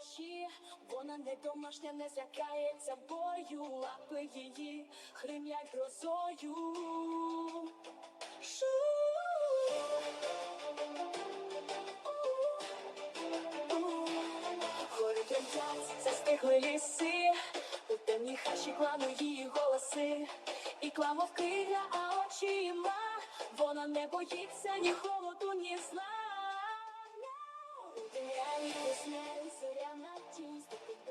вночі, вона не домашня, не злякається бою, лапи її хримлять грозою. Шу. Гори тремтять, застигли ліси, у темній хащі клану її голоси, і кламовкиля, а очима, вона не боїться ні холоду, ні пісне, зоряна тінь,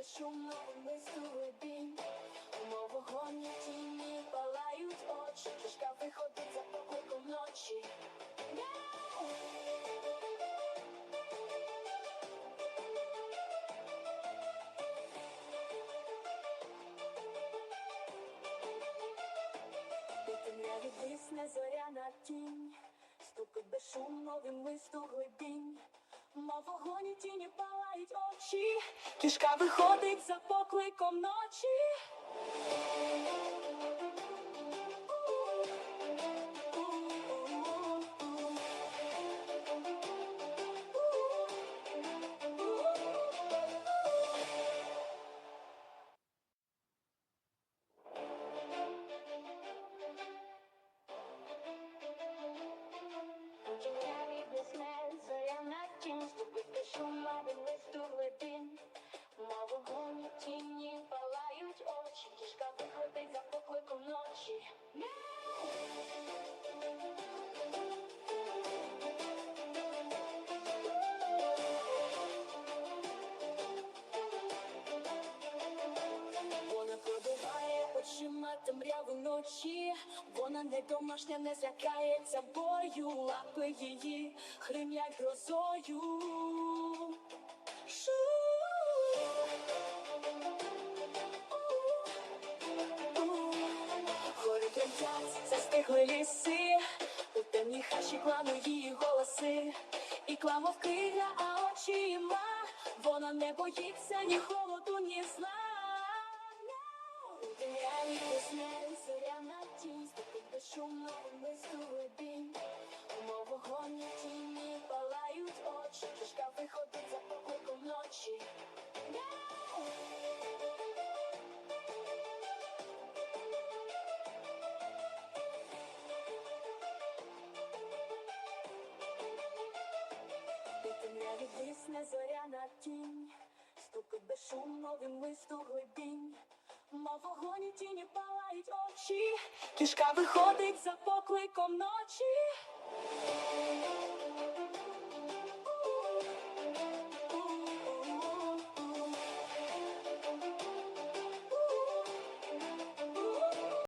ступить безшумно вмисту глибінь. Мов вогонь тіні палають очі, кишка виходить за покликом ночі. У темряві блисне зоряна тінь, ступить безшумно вимисту глибінь. Мов вогоні тіні палають очі, кішка виходить за покликом ночі. Темряву ночі, вона не домашня, не злякається бою, лапи її хримлять грозою. Шу. Гори тремтять, застигли ліси, у темній хащі клану її голоси, і кламовкиля, а очима, вона не боїться ні холоду, ні сна. Тінь, стукать безшумно вимисту глибінь. Мов вогоні тіні палають очі, кішка виходить за покликом ночі.